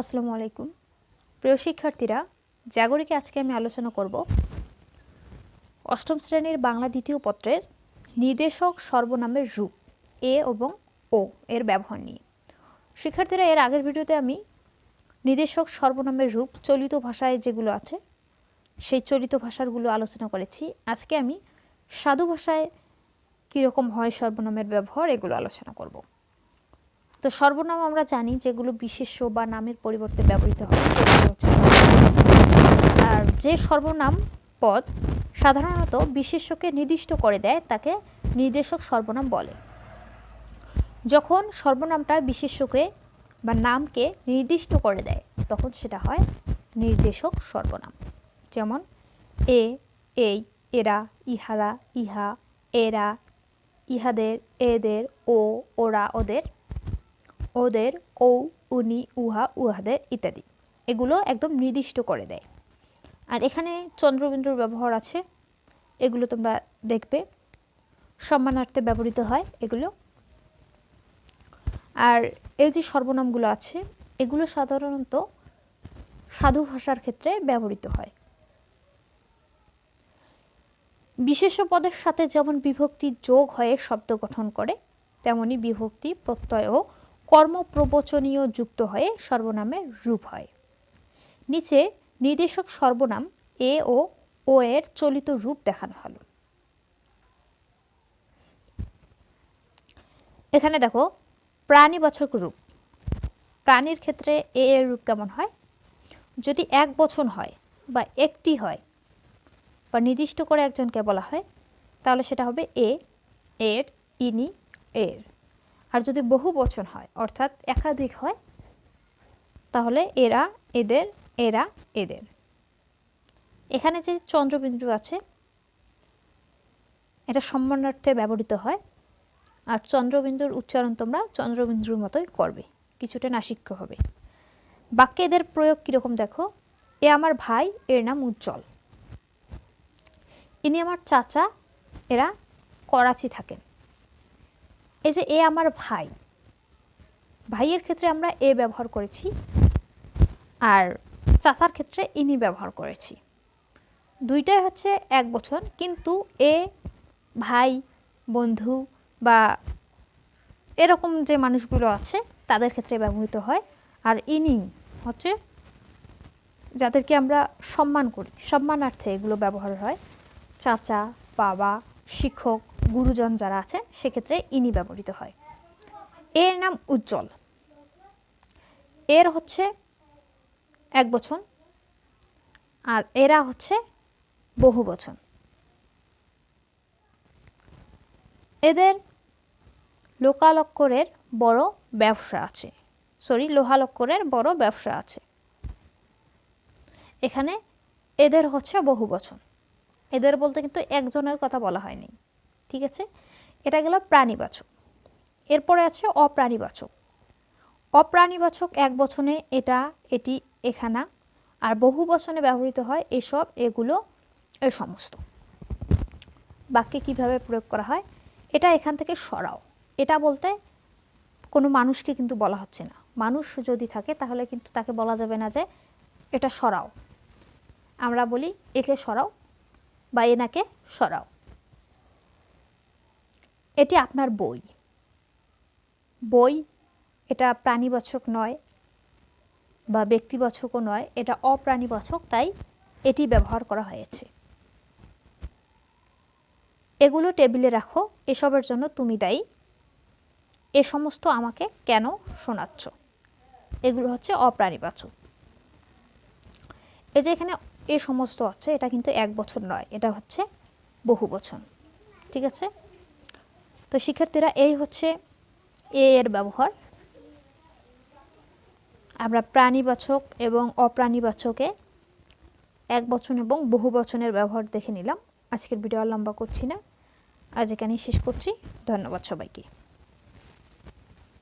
আসসালামু আলাইকুম। প্রিয় শিক্ষার্থীরা, জাগরিকে আজকে আমি আলোচনা করব অষ্টম শ্রেণির বাংলা দ্বিতীয় পত্রের নির্দেশক সর্বনামের রূপ, এ এবং ও এর ব্যবহার নিয়ে। শিক্ষার্থীরা, এর আগের ভিডিওতে আমি নির্দেশক সর্বনামের রূপ, চলিত ভাষায় যেগুলো আছে, সেই চলিত ভাষারগুলো আলোচনা করেছি। আজকে আমি সাধু ভাষায় কীরকম হয় সর্বনামের ব্যবহার, এগুলো আলোচনা করব। তো সর্বনাম আমরা জানি যেগুলো বিশেষ্য বা নামের পরিবর্তে ব্যবহৃত হয়, সেগুলো হচ্ছে আর যে সর্বনাম পদ সাধারণত বিশেষ্যকে নির্দিষ্ট করে দেয়, তাকে নির্দেশক সর্বনাম বলে। যখন সর্বনামটা বিশেষ্যকে বা নামকে নির্দিষ্ট করে দেয়, তখন সেটা হয় নির্দেশক সর্বনাম। যেমন, এ, এই, এরা, ইহারা, ইহা, এরা, ইহাদের, এদের, ও, ওরা, ওদের ওদের ও উনি, উহা উহাদের ইত্যাদি। এগুলো একদম নির্দিষ্ট করে দেয়। আর এখানে চন্দ্রবিন্দুর ব্যবহার আছে। এগুলো তোমরা দেখবে। সম্মানার্থে ব্যবহৃত হয় এগুলো। আর এই যে সর্বনামগুলো আছে, এগুলো সাধারণত সাধু ভাষার ক্ষেত্রে ব্যবহৃত হয়। বিশেষ পদের সাথে যেমন বিভক্তি যোগ হয়ে শব্দ গঠন করে, তেমনি বিভক্তি প্রত্যয় ও কর্মপ্রবচনীয় যুক্ত হয়ে সর্বনামের রূপ হয়। নিচে নির্দেশক সর্বনাম এ ও ও এর চলিত রূপ দেখানো হলো। এখানে দেখো, প্রাণীবাচক রূপ। প্রাণীর ক্ষেত্রে এ এর রূপ কেমন হয়? যদি এক বচন হয় বা একটি হয় বা নির্দিষ্ট করে একজনকে বলা হয়, তাহলে সেটা হবে এ, এর, ইনি, এর। আর যদি বহু বচন হয়, অর্থাৎ একাধিক হয়, তাহলে এরা এদের এরা এদের। এখানে যে চন্দ্রবিন্দু আছে, এটা সম্মানার্থে ব্যবহৃত হয়, আর চন্দ্রবিন্দুর উচ্চারণ তোমরা চন্দ্রবিন্দুর মতোই করবে, কিছুটা নাসিক্য হবে। বাক্যে এদের প্রয়োগ কীরকম দেখো? এ আমার ভাই, এর নাম উজ্জ্বল। ইনি আমার চাচা, এরা করাচি থাকেন। এই যে এ আমার ভাই, ভাইয়ের ক্ষেত্রে আমরা এ ব্যবহার করেছি আর চাচার ক্ষেত্রে ইনি ব্যবহার করেছি। দুইটাই হচ্ছে এক বছর কিন্তু এ ভাই, বন্ধু বা এরকম যে মানুষগুলো আছে, তাদের ক্ষেত্রে ব্যবহৃত হয়। আর ইনি হচ্ছে যাদেরকে আমরা সম্মান করি, সম্মানার্থে এগুলো ব্যবহার হয়। চাচা, বাবা, শিক্ষক গুরুজন যারা আছে সেক্ষেত্রে ইনি ব্যবহৃত হয়। এর নাম উজ্জ্বল। এর হচ্ছে এক বছর আর এরা হচ্ছে বহু বচন। এদের লোকালক্করের বড় ব্যবসা আছে। সরি, লোহালক্করের বড় ব্যবসা আছে। এখানে এদের হচ্ছে বহু বচন। এদের বলতে কিন্তু একজনের কথা বলা হয়নি। ঠিক আছে? এটা গেল প্রাণীবাচক। এরপরে আছে অপ্রাণীবাচক। অপ্রাণীবাচক এক বচনে এটা, এটি, এখানা, আর বহু বচনে ব্যবহৃত হয় এসব, এগুলো, এ সমস্ত। বাক্যে কীভাবে প্রয়োগ করা হয়? এটা এখান থেকে সরাও। এটা বলতে কোনো মানুষকে কিন্তু বলা হচ্ছে না। মানুষ যদি থাকে তাহলে কিন্তু তাকে বলা যাবে না যে এটা সরাও। আমরা বলি, একে সরাও বা এনাকে সরাও। এটি আপনার বই। বই এটা প্রাণীবাচক নয় বা ব্যক্তিবাচকও নয়, এটা অপ্রাণীবাচক, তাই এটি ব্যবহার করা হয়েছে। এগুলো টেবিলে রাখো, এসবের জন্য তুমি দায়ী। এ সমস্ত আমাকে কেন শোনাচ্ছ? এগুলো হচ্ছে অপ্রাণীবাচক। এই যে এখানে এ সমস্ত আছে, এটা কিন্তু এক বছর নয়, এটা হচ্ছে বহু বছর, ঠিক আছে? তো শিক্ষার্থীরা এই হচ্ছে এ এর ব্যবহার। আমরা প্রাণীবাচক এবং অপ্রাণীবাচকে এক বচন এবং বহু বচনের ব্যবহার দেখে নিলাম। আজকের ভিডিও লম্বা করছি না। আজ এখানেই শেষ করছি। ধন্যবাদ সবাইকে।